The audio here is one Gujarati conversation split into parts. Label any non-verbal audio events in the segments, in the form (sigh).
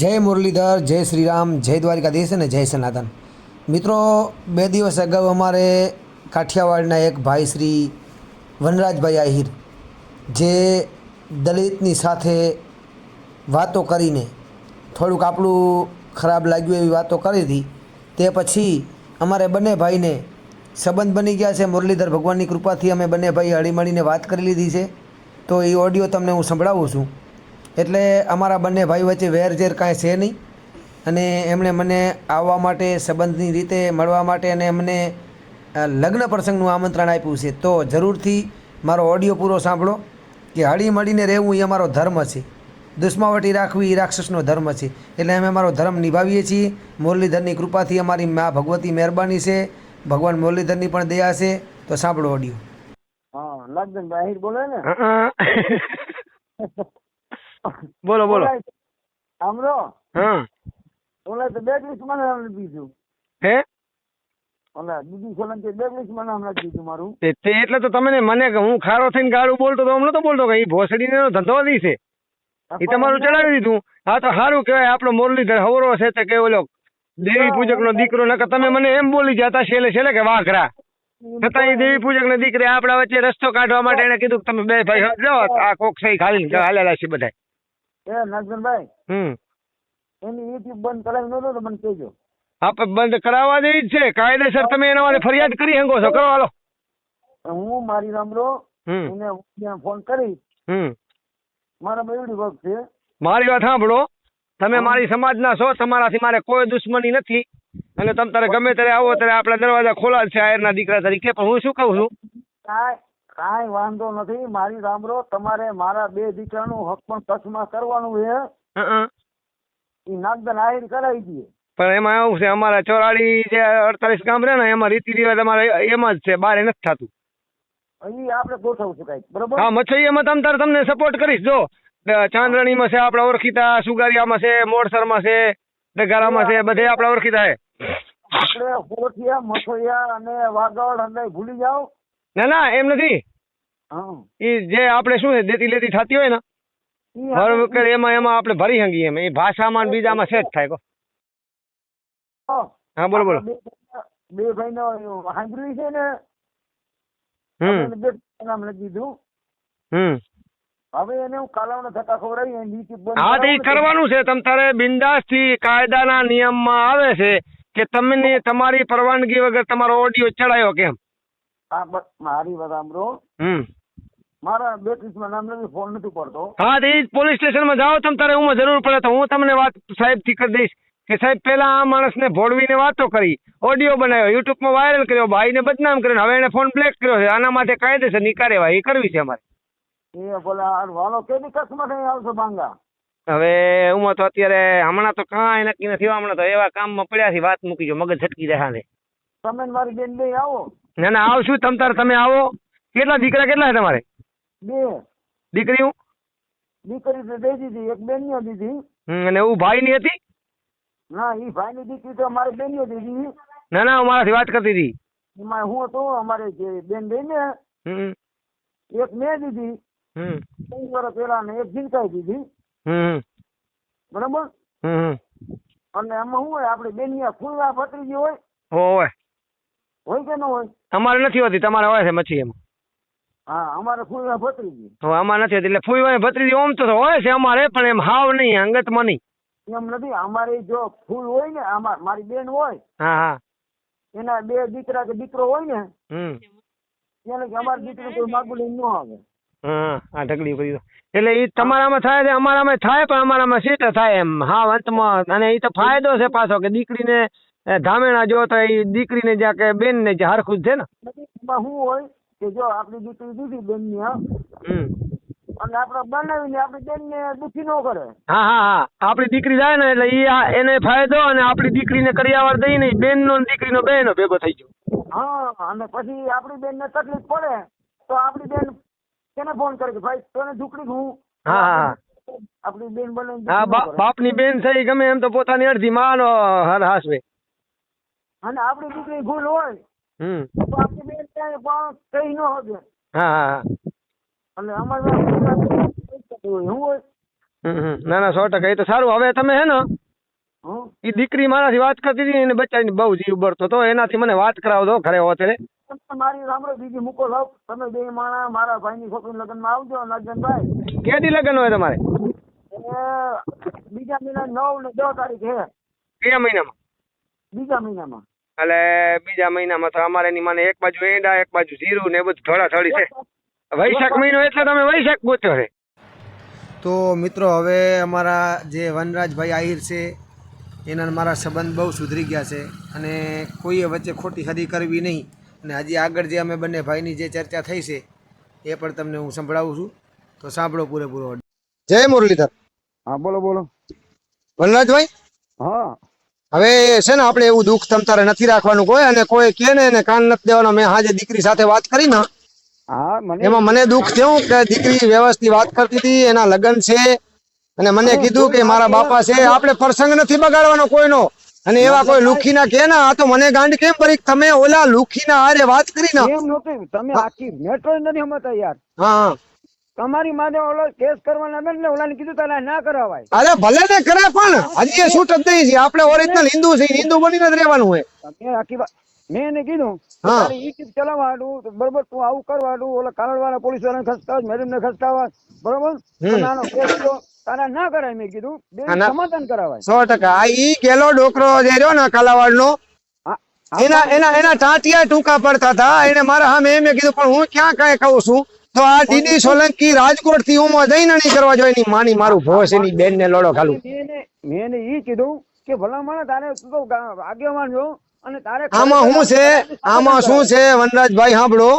જય મુરલીધર, જય શ્રીરામ, જય દ્વારિકાધીશ અને જય સનાતન. મિત્રો, બે દિવસ અગાઉ અમારે કાઠિયાવાડના એક ભાઈ શ્રી વનરાજભાઈ આહિર, જે દલિતની સાથે વાતો કરીને થોડુંક આપણું ખરાબ લાગ્યું એવી વાતો કરી હતી, તે પછી અમારે બંને ભાઈને સંબંધ બની ગયા છે. મુરલીધર ભગવાનની કૃપાથી અમે બંને ભાઈ હળીમળીને વાત કરી લીધી છે. તો એ ઓડિયો તમને હું સંભળાવું છું. એટલે અમારા બંને ભાઈ વચ્ચે વેર ઝેર કાંઈ છે નહીં. અને એમણે મને આવવા માટે સંબંધની રીતે મળવા માટે અને એમને લગ્ન પ્રસંગનું આમંત્રણ આપ્યું છે. તો જરૂરથી મારો ઓડિયો પૂરો સાંભળો કે હળી મળીને રહેવું એ અમારો ધર્મ છે. દુશ્માવટી રાખવી એ રાક્ષસનો ધર્મ છે. એટલે અમે અમારો ધર્મ નિભાવીએ છીએ. મુરલીધરની કૃપાથી અમારી મા ભગવતી મહેરબાની છે. ભગવાન મુરલીધરની પણ દયા છે. તો સાંભળો ઓડિયો. હા લગ્ન બાહિર બોલે ને. (laughs) બોલો બોલો. સાંભળો હા. ઓલા તો બે દિવસ મને દીધું હે? ઓલા દીદી સોલંકી બે દિવસ મને હમણાં દીધું મારું. તે તે એટલે તો તમે મને કે હું ખારો થઈને ગાળું બોલતો તો હમણાં તો બોલતો કે એ ભોસડીનો ધંધો દી છે. એ તમારું ચડાવી દીધું. હા તો સારું કહેવાય આપણો મુરલીધર હવરો છે તે કે ઓલો દેવી પૂજક નો દીકરો નકર તમે મને એમ બોલી જતા છેલ્લે છેલ્લે કે વાઘરા. છતાં એ દેવી પૂજક ને દીકરી આપણા વચ્ચે રસ્તો કાઢવા માટે એને કીધું કે તમે બે ભાઈ જાઓ આ કોક સહી ખાલી હાલેલા છે બધા એ નગનભાઈ હમ. એની યુટ્યુબ બંધ કરાવી નતો તો મને કહેજો. આપણે બંધ કરાવવા જેવી જ છે. કાયદેસર તમે એના માટે ફરિયાદ કરી શકો છો. કરો હાલો. હું મારી રામરો એને ત્યાં ફોન કરી. હમ. મારા બેવડી વાત છે. મારી વાત સાંભળો. તમે મારી સમાજના છો. તમારાથી મારે કોઈ દુશ્મની નથી. અને તમે તારે ગમે ત્યારે આવો ત્યારે આપણા દરવાજા ખોલા છે આયરના દીકરા તરીકે. પણ હું શું કહું છું? કાંઈ વાંધો નથી મારી સાંભળો તમારે મારા બે દીકરાનું હક પણ કચ્છમાં કરવાનું છે. એ નાગદન આહિર કરાવી દઈએ. પણ એમાં એવું છે અમારા ચોરાળી જે અડતાલીસ ગામ રહે ને એમાં રીતિ રિવાજ અમારે એમાં જ છે બારે નથી થતું. અહીં આપણે ગોઠવશું કંઈક બરોબર? હા મચ્છરીયામાં તમ તારે તમને સપોર્ટ કરીશ જો. ચાંદરણીમાં છે આપણા ઓળખીતા સુગારિયામાં છે મોડસરમાં છે ડગારામાં છે બધે આપણા ઓળખીતા છે. આપણે હોઠિયા મથોયા અને વાગડ અને ભૂલી જાઓ. ના ના એમ નથી. એ જે આપણે શું છે દેતી લેતી થતી હોય ને હર એમાં એમાં આપણે ભરી હંગી એમ. એ ભાષામાં બીજામાં સેટ થાય કો હા. બોલો બોલો. બે- ભાઈ નો સાંભળ્યું છે ને હમ. બે નામ લખી દીધું. હમ. હવે એને હું ખવડાવી તો એ કરવાનું છે. તમ તારે બિંદાસથી કાયદાના નિયમમાં આવે છે કે તમને તમારી પરવાનગી વગર તમારો ઓડિયો ચડાયો કેમ? મારી વાત સાંભળો. હમ. મારા બે ત્રીસમાં નામ લખી ફોન નથી પડતો. હા તો પોલીસ સ્ટેશનમાં જાઓ તમ તારે હું જરૂર પડે તો હું તમને વાત સાહેબથી કરી દઈશ. કે સાહેબ પેલા આ માણસને ભોળવીને વાતો કરી ઓડિયો બનાવ્યો યુટ્યુબમાં વાયરલ કર્યો ભાઈને બદનામ કર્યો હવે એને ફોન બ્લેક કર્યો છે. આના માટે કાયદેસરની કાર્યવાહી કરવી છે અમારે. એ બોલા વાલો નહીં આવશો ભાંગા હવે હું તો અત્યારે હમણાં તો કાંઈ નક્કી નથી હમણાં તો એવા કામમાં પડ્યા છે વાત મૂકી જો મગજ છટકી રહ્યા છે તમે ને મારી બેન બે આવો. ના ના આવશું તમ તાર તમે આવો. કેટલા દીકરા કેટલા છે તમારે? બે. દીકરીઓ? દીકરી તો દઈ દીધી એક બેનીઓ દીધી. હમ, અને એવું ભાઈની હતી? ના ઈ ભાઈની દીકરી તો અમારી બેનીઓ દીધી. ના ના હું મારાથી વાત કરતી હતી. એમાં હું હતો અમારે જે બેન બેન ને એક મેં દીધી. હમ, ત્રણ વર્ષ પેલા ને એક જીનકાઈ દીધી. હમ, બરાબર? હમ. અને એમાં શું હોય આપણે બેનિયા ફૂલવા ભત્રીજી હોય. હોય. હોય કે ન હોય? અમારે નથી હોતી તમારે હોય છે મચ્છી એમાં. હા અમારે ફૂલવા ભત્રીજી. હવે આમાં નથી હોતી એટલે ફૂઈ ભત્રીજી ઓમ તો હોય છે અમારે પણ એમ હાવ નહીં અંગતમાં નહીં. એમ નથી અમારે જો ફૂલ હોય ને મારી બેન હોય હા હા. એના બે દીકરા કે દીકરો હોય ને હમ. એને કે અમારી દીકરી કોઈ માગું લઈને ન આવે. હા આ ઢગલી કરી એટલે એ તમારામાં થાય છે અમારામાં થાય પણ અમારામાં સીટ થાય એમ હા અંતમાં. અને એ તો ફાયદો છે પાછો કે દીકરીને ધામેણા જો તો એ દીકરીને જ્યાં કે બેનને જે હરખું છે ને. એમાં શું હોય કે જો આપણી દીકરી દીધી બેનની અને આપણે બનાવીને આપણી બેન ને દુખી ન કરે. હા હા હા. આપણી દીકરી જાય ને એટલે એ એને ફાયદો અને આપણી દીકરીને કરિયાવર નહીં બેન નો દીકરી નો બેનો ભેગો થઈ ગયો. હા અને પછી આપણી બેન ને તકલીફ પડે તો આપણી બેન કેને ફોન કરે કે ભાઈ તને ઢુકડી હું. હા, હા. આપણી બેન બને હા બાપ બાપની બેન થઈ ગમે એમ તો પોતાની અડધી માનો હર હાસવે. અને આપણી દીકરી ભૂલ હોય હમ. તો આપણી બેન ક્યાંય પણ કઈ ન શકે. હા હા હા. અમારે શું હોય. ના ના સો ટકા. એ તો સારું. હવે તમે હે ને હં? એ દીકરી મારાથી વાત કરતી હતી એને બચારીને બહુ જીવ બળતો તો એનાથી મને વાત કરાવો દો ઘરે હો અત્યારે મારી સાંભળો બીજી મૂકો લાવ તમે બે માણા મારા ભાઈની છોકરી લગ્નમાં આવજો નાગનભાઈ. ક્યાંથી લગ્ન હોય તમારે? બીજા મહિના નવ ને દસ તારીખ. છે કયા મહિનામાં? બીજા મહિનામાં? એટલે બીજા મહિનામાં તો અમારે ની મને એક બાજુ એંડા એક બાજુ જીરું ને બધું થોડા છે. વૈશાખ મહિનો એટલે તમે વૈશાખ ગોત્યો છે તો મિત્રો હવે અમારા જે વનરાજભાઈ આહિર છે એના મારા સંબંધ બહુ સુધરી ગયા છે અને કોઈએ વચ્ચે ખોટી ખદી કરવી નહીં અને હજી આગળ જે અમે બંને ભાઈની જે ચર્ચા થઈ છે એ પણ તમને હું સંભળાવું છું. તો સાંભળો પૂરેપૂરો. જય મુરલીધર. હા બોલો બોલો. વનરાજભાઈ? હા. હવે છે ને આપણે એવું દુઃખ તમતારે નથી રાખવાનું કોઈ અને કોઈ કે ને એને કાન નથી દેવાનો. મેં આજે દીકરી સાથે વાત કરી ને એમાં મને દુઃખ થયું કે દીકરી વ્યવસ્થિત વાત કરતી હતી એના લગ્ન છે. અને મને કીધું કે મારા બાપા છે આપણે પ્રસંગ નથી બગાડવાનો કોઈનો. અને એવા કોઈ લુખી ના કે ના આ તો મને ગાંડ કેમ પડી તમે ઓલા લુખી ના હારે વાત કરી ના. તમે આખી મેટ્રો નથી સમજતા યાર હા. તમારી માથે ઓલો કેસ કરવાના હતા ને ઓલાને કીધું તારે ના કરાવાય. અરે ભલે ને કરે પણ હજી એ છૂટ જ નહીં છે. આપણે ઓરિજિનલ હિન્દુ છે હિન્દુ બનીને જ રહેવાનું હોય તમે આખી વાત મેં એને કીધું તારે યુટ્યુબ ચલાવવાનું બરોબર તું આવું કરવાનું ઓલા કાનડ વાળા પોલીસ વાળાને ખસતા મેડમ ને ખસકાવા બરોબર નાનો કેસ તો તારા ના કરાય મેં કીધું. બે સમાધાન કરાવાય. સો ટકા. આ ઈ ગેલો ડોકરો જે રહ્યો ને કાલાવાડ નો એના એના એના ટાંટિયા ટૂંકા પડતા હતા. એને મારા હા મેં કીધું પણ હું ક્યાં કઈ કહું છું? તો આ ડીડી સોલંકી રાજકોટથી હું જઈને કરવા જોઈએ એની માની મારું ભોસ એની બેન ને લોડો ખાલું. મેં ઈ કીધું કે ભલામણ તારે તું તો આગેવાન છો અને તારે આમાં શું છે? આમાં શું છે? વનરાજભાઈ સાંભળો.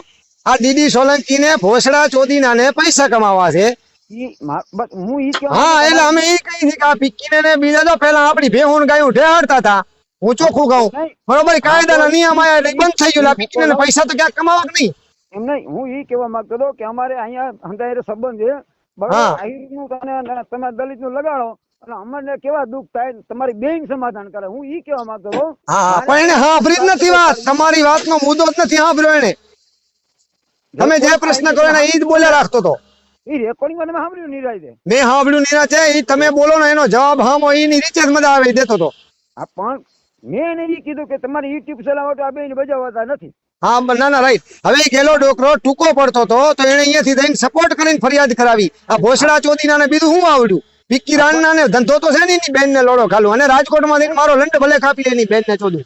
આ ડીડી સોલંકી ને ભોસડા ચોદીના ને પૈસા કમાવા છે. હું એટલે અમે એ કહી કે આ પિક્કી ને બીજા તો પેલા આપણી ભેહું ને ગાયું ઢેહાડતા હતા હું ચોખ્ખું ગાઉં. બરોબર કાયદાના નિયમ આયા એટલે બંધ થઈ ગયું. પિક્કી ને પૈસા તો ક્યાંક કમાવા નહીં? એમ નહીં. હું એ કહેવા માંગતો હતો કે અમારે અહીંયા હંધાયેલો સંબંધ છે. બરાબર? હા. તમે દલિતનું લગાડો અને અમને કેવા દુઃખ થાય તમારી બેન સમાધાન કરે. હું ઈ કહેવા માંગતો હતો. હા હા. પણ એને સાંભળી જ નથી વાત. તમારી વાતનો મુદ્દો જ નથી સાંભળ્યો એને. તમે જે પ્રશ્ન કરો એને ઈ જ બોલ્યા રાખતો હતો. ઈ રેકોર્ડિંગ તમે સાંભળ્યું નિરાય? મેં સાંભળ્યું નિરાશ છે. ઈ તમે બોલો ને એનો જવાબ હામો એની રીતે જ મજા આવે દેતો હતો હા પણ મેં એને ઈ કીધું કે તમારે યુટ્યુબ ચલાવો તો આ બેન બજાવતા નથી. હા ના ના રાઈટ. હવે ગેલો ડોકરો ટૂંકો પડતો હતો તો એને અહીંયાથી જઈને સપોર્ટ કરીને ફરિયાદ કરાવી. આ ભોસડા ચોદીના ને બીજું હું આવડ્યું? વિક્કી રાણના ને ધંધો તો છે ને એની બેન ને લોડો ખાલું અને રાજકોટમાં જઈને મારો લંડ ભલે કાપી લે એની બેન ને ચોદું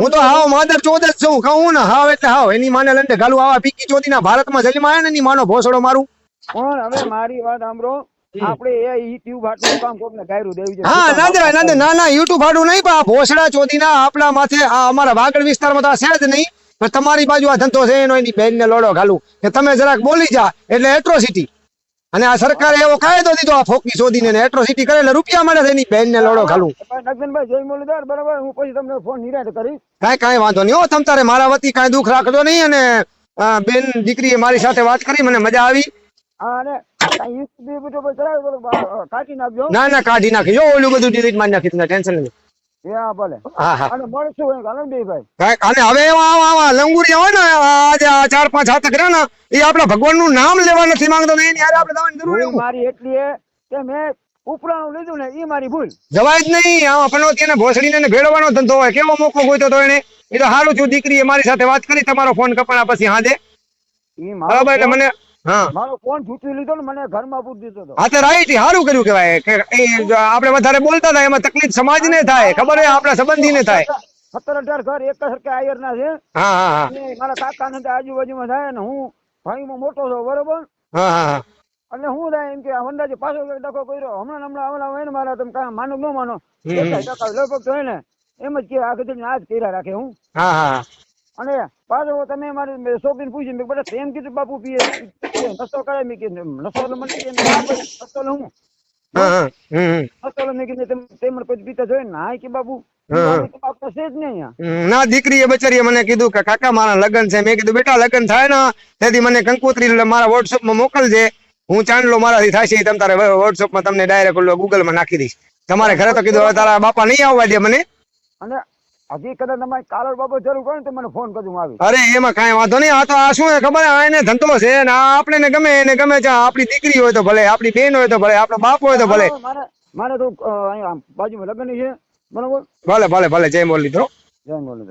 હું તો હાવ માદર ચોદ જ છું કહું ને હાવ એટલે હાવ. એની માને લંડ ઘાલું આવા પીકી ચોદીના ભારતમાં જન્મ આવ્યા ને એની માનો ભોસડો મારું. પણ હવે મારી વાત સાંભળો. આપણે એ યુટ્યુબ આટલું કામ કોકને ગાયરું દેવી છે. હા ના દેવાય ના ના ના યુટ્યુબ ભાડું નહીં પણ આ ભોસડા ચોદીના આપણા માથે આ અમારા વાગડ વિસ્તારમાં તો આ છે જ નહીં. પણ તમારી બાજુ આ ધંધો છે એનો એની બેન ને લોડો ઘાલું. કે તમે જરાક બોલી જા એટલે એટ્રોસિટી અને આ સરકારે એવો કાયદો દીધો આ ફોકી શોધીને ને એટ્રોસિટી કરે એટલે રૂપિયા મળે છે એની બેન ને લોડો ઘાલું. નગનભાઈ જય મુરલીધર બરાબર હું પછી તમને ફોન નિરાશ કરીશ. કાંઈ કાંઈ વાંધો નહીં હો તમ તારે મારા વતી કાંઈ દુઃખ રાખજો નહીં અને બેન દીકરીએ મારી સાથે વાત કરી મને મજા આવી. ના ના કાઢી નાખી. જો ઓલું બધું ડિલીટ મારી નાખી તમને ટેન્શન નહીં આ ચાર પાંચ હાથક રહ્યા ને એ નામ લેવા નથી માંગતો મારી એટલી કે મેં ઉપરાણું લીધું ને એ મારી ભૂલ. જવાય જ નહીં. આમાં પનોતી અને ભોસડીને ને ભેળવાનો ધંધો હોય. કેવો મોકો ગોતો તો એને? એ તો સારું છું દીકરી મારી સાથે વાત કરી તમારો ફોન કપાણા પછી હાજે બરાબર એટલે મને મારો ફોન છૂટી લીધો ને મને ઘરમાં પૂરી દીધો હતો હા તો રાઈટ સારું કર્યું કેવાય કે આપણે વધારે બોલતા થાય એમાં તકલીફ સમાજને થાય ખબર હે આપણા સંબંધીને થાય. સત્તર અઢાર ઘર એક સરખા આયર ના છે મારા કાકા ને આજુબાજુમાં થાય ને હું ભાઈમાં મોટો છું બરોબર? એટલે હું થાય એમ કે અંદાજે પાછો ડખો કર્યો. હમણાં હમણાં હમણાં હોય ને મારા તમે કાંઈ માનો ન માનો ટકા લગભગ તો ને એમ જ કે આ કીધું આ જ કર્યા રાખે હું. અને પાછો તમે મારી છોકરીને પૂછ્યું બધા તેમ કીધું બાપુ પીએ. કરે મેં કીધું મને ના હું. મેં કીધું મને ના કીધું કે કાકા મારા લગ્ન છે. મેં કીધું બેટા લગ્ન થાય ને. તેથી મને કંકોત્રી મારા વોટ્સઅપમાં મોકલજે. હું ચાંદલો મારાથી થાય છે તારે તમ તારે વોટ્સઅપમાં તમને ડાયરેક્ટ ગૂગલમાં નાખી દઈશ. તમારે ઘરે તો કીધું હવે તારા બાપા નહીં આવવા દે મને. અને હજી કદાચ તમારે કાલર બાબત જરૂર પડે ને તો મને ફોન કરજો હું આવી અરે એમાં કાંઈ વાંધો નહીં. આ તો આ શું ખબર? આ એને ધંધો છે ને આ આપણે ગમે એને ગમે છે. આપણી દીકરી હોય તો ભલે આપણી બેન હોય તો ભલે આપણો બાપ હોય તો ભલે. મારે તો અહીંયા બાજુમાં લગ્ન છે. બરાબર? ભલે ભલે ભલે. જય મોરલી જય બોલો